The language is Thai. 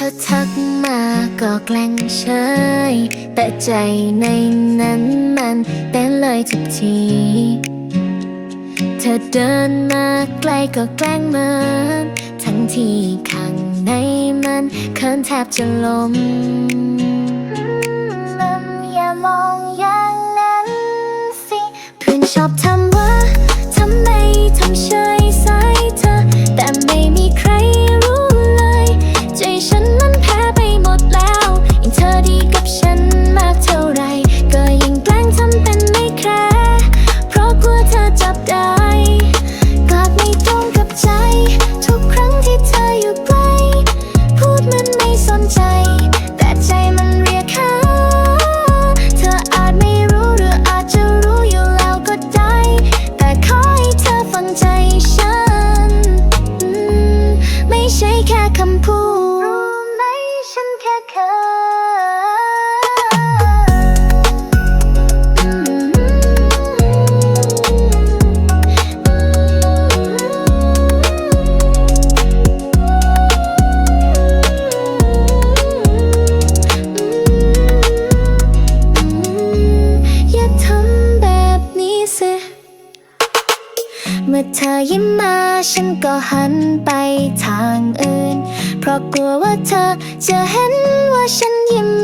แกล้งเฉย แต่ใจในนั้นมันเต้นเลยทุกที เธอเดินมาใกล้ก็แกล้งเหมินทั้งที่ข้างในมันเขินแทบจะลมลมอย่ามองอย่างนั้นสิเพื่อนชอบทำ แยิ้มมาฉันก็หันไปทางอื่น เพราะกลัวว่าเธอจะเห็นว่าฉันยิ้ม